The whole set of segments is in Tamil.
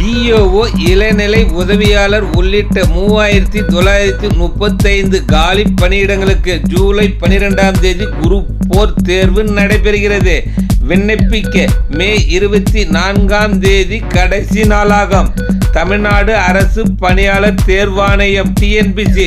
விஓஓ இளநிலை உதவியாளர் உள்ளிட்ட மூவாயிரத்தி தொள்ளாயிரத்தி முப்பத்தைந்து காலி பணியிடங்களுக்கு ஜூலை பனிரெண்டாம் தேதி குரூப் போர் தேர்வு நடைபெறுகிறது. விண்ணப்பிக்க மே இருபத்தி நான்காம் தேதி கடைசி நாளாகும். தமிழ்நாடு அரசு பணியாளர் தேர்வாணையம் டிஎன்பிசி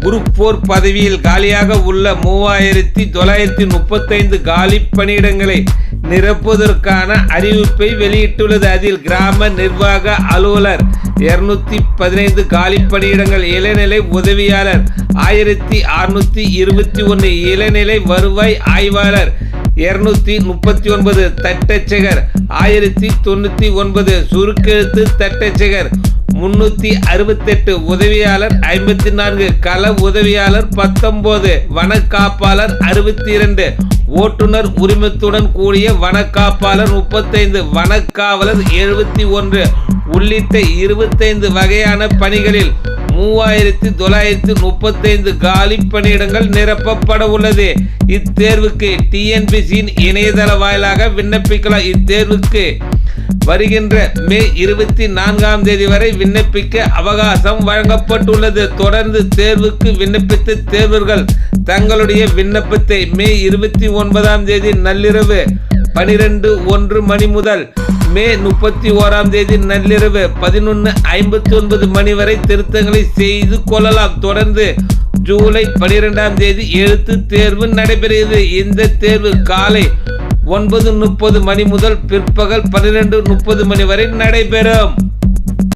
குரூப் போர் பதவியில் காலியாக உள்ள மூவாயிரத்தி தொள்ளாயிரத்தி முப்பத்தைந்து காலி பணியிடங்களை நிரப்புவதற்கான அறிவிப்பை வெளியிட்டுள்ளது. அதில் கிராம நிர்வாக அலுவலர் இருநூத்தி பதினைந்து காலி பணியிடங்கள் இளநிலை உதவியாளர் ஆயிரத்தி அறுநூத்தி இருபத்தி ஒன்று இளநிலை வருவாய் ஆய்வாளர் இருநூத்தி முப்பத்தி ஒன்பது தட்டச்சகர் ஆயிரத்தி தொண்ணூத்தி ஒன்பது சுருக்கெழுத்து தட்டச்சகர் முன்னூத்தி அறுபத்தெட்டு உதவியாளர் ஐம்பத்தி நான்கு கள உதவியாளர் பத்தொன்பது வனக்காப்பாளர் அறுபத்தி இரண்டு ஓட்டுநர் உரிமத்துடன் கூடிய வனக்காப்பாளர் முப்பத்தைந்து வனக்காவலர் எழுபத்தி ஒன்று உள்ளிட்ட இருபத்தைந்து வகையான பணிகளில் மூவாயிரத்தி தொள்ளாயிரத்தி முப்பத்தைந்து காலி பணியிடங்கள் நிரப்பப்பட உள்ளது. இத்தேர்வுக்கு டிஎன்பிசியின் இணையதள வாயிலாக விண்ணப்பிக்கலாம். இத்தேர்வுக்கு வருகின்ற மே இருபத்தி நான்காம் தேதி வரை விண்ணப்பிக்க அவகாசம் வழங்கப்பட்டுள்ளது. தொடர்ந்து தேர்வுக்கு விண்ணப்பித்த தேர்வர்கள் தங்களுடைய விண்ணப்பத்தை மே இருபத்தி ஒன்பதாம் தேதி நள்ளிரவு பனிரெண்டு ஒன்று மணி முதல் மே முப்பத்தி ஓராம் தேதி நள்ளிரவு பதினொன்று ஐம்பத்தி ஒன்பது மணி வரை திருத்தங்களை செய்து கொள்ளலாம். தொடர்ந்து ஜூலை பனிரெண்டாம் தேதி எழுத்து தேர்வு நடைபெறுகிறது. இந்த தேர்வு காலை ஒன்பது முப்பது மணி முதல் பிற்பகல் பன்னிரண்டு முப்பது மணி வரை நடைபெறும்.